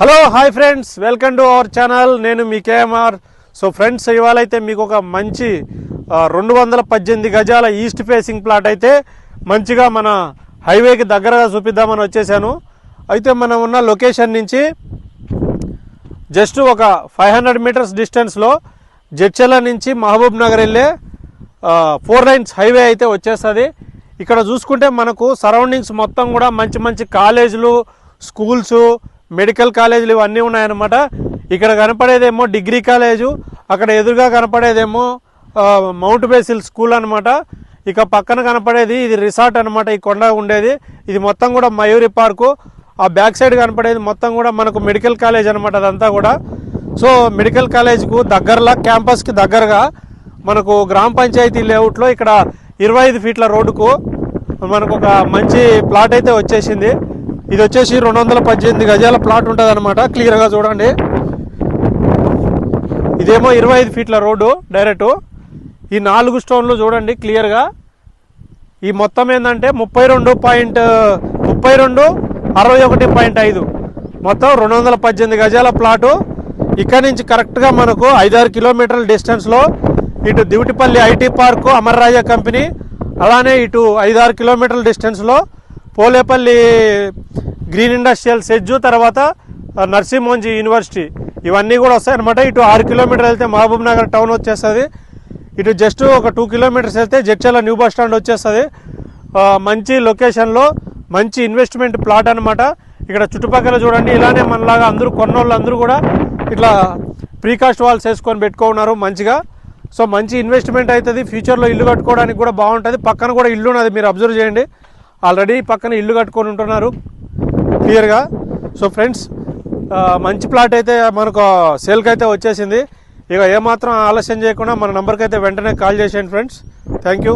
Hello hi friends welcome to our channel నేను మీ KMR. So friends ఇవాళ అయితే మీకు ఒక మంచి రెండు వందల పద్దెనిమిది గజాల ఈస్ట్ ఫేసింగ్ ప్లాట్ అయితే మంచిగా మన హైవేకి దగ్గరగా చూపిద్దామని వచ్చేసాను. అయితే మనం ఉన్న లొకేషన్ నుంచి జస్ట్ ఒక ఫైవ్ హండ్రెడ్ మీటర్స్ డిస్టెన్స్లో జడ్చెల నుంచి మహబూబ్ నగర్ వెళ్ళే ఫోర్ లైన్స్ హైవే అయితే వచ్చేస్తుంది. ఇక్కడ చూసుకుంటే మనకు సరౌండింగ్స్ మొత్తం కూడా మంచి మంచి కాలేజీలు స్కూల్స్ మెడికల్ కాలేజీలు ఇవన్నీ ఉన్నాయన్నమాట. ఇక్కడ కనపడేదేమో డిగ్రీ కాలేజు అక్కడ ఎదురుగా కనపడేదేమో మౌంట్ బేసిల్ స్కూల్ అనమాట ఇక పక్కన కనపడేది ఇది రిసార్ట్ అనమాట ఈ కొండ ఉండేది. ఇది మొత్తం కూడా మయూరి పార్కు. ఆ బ్యాక్ సైడ్ కనపడేది మొత్తం కూడా మనకు మెడికల్ కాలేజ్ అనమాట అదంతా కూడా. సో మెడికల్ కాలేజ్కు దగ్గరలో క్యాంపస్కి దగ్గరగా మనకు గ్రామ పంచాయతీ లేఅవుట్లో ఇక్కడ ఇరవై ఐదు ఫీట్ల రోడ్డుకు మనకు ఒక మంచి ప్లాట్ అయితే వచ్చేసింది. ఇది వచ్చేసి రెండు వందల పద్దెనిమిది గజాల ప్లాట్ ఉంటుంది అనమాట క్లియర్గా చూడండి. ఇదేమో ఇరవై ఐదు ఫీట్ల రోడ్డు డైరెక్ట్ ఈ నాలుగు స్టోన్లు చూడండి క్లియర్గా ఈ మొత్తం ఏంటంటే ముప్పై రెండు పాయింట్ ముప్పై రెండు అరవై ఒకటి పాయింట్ ఐదు. మొత్తం రెండు వందల పద్దెనిమిది గజాల ప్లాటు. ఇక్కడ నుంచి కరెక్ట్గా మనకు ఐదారు కిలోమీటర్ల డిస్టెన్స్లో ఇటు Divitipalli IT park Amara Raja company అలానే ఇటు ఐదారు కిలోమీటర్ల డిస్టెన్స్లో పోలేపల్లి గ్రీన్ ఇండస్ట్రియల్ సెజ్జు తర్వాత ఆ, నర్సింహోంజీ యూనివర్సిటీ. ఇవన్నీ కూడా వస్తాయన్నమాట. ఇటు ఆరు కిలోమీటర్ వెళ్తే మహబూబ్ నగర్ టౌన్ వచ్చేస్తుంది. ఇటు జస్ట్ ఒక టూ కిలోమీటర్స్ వెళ్తే జడ్చల న్యూ బస్ స్టాండ్ వచ్చేస్తుంది. మంచి లొకేషన్లో మంచి ఇన్వెస్ట్మెంట్ ప్లాట్ అనమాట ఇక్కడ చుట్టుపక్కల చూడండి ఇలానే మనలాగా అందరూ కొన్నోళ్ళు అందరూ కూడా ఇట్లా ప్రీకాస్ట్ వాల్స్ వేసుకొని పెట్టుకున్నారు మంచిగా. సో మంచి ఇన్వెస్ట్మెంట్ అవుతుంది ఫ్యూచర్లో ఇల్లు కట్టుకోవడానికి కూడా బాగుంటుంది. పక్కన కూడా ఇల్లు ఉన్నది మీరు అబ్జర్వ్ చేయండి. ఆల్రెడీ పక్కన ఇల్లు కట్టుకొని ఉంటున్నారు. క్లియర్గా సో ఫ్రెండ్స్ మంచి ప్లాట్ అయితే మనకు సేల్కి అయితే వచ్చేసింది. ఇక ఏమాత్రం ఆలస్యం చేయకుండా మన నెంబర్కి అయితే వెంటనే కాల్ చేసేయండి ఫ్రెండ్స్ థ్యాంక్ యూ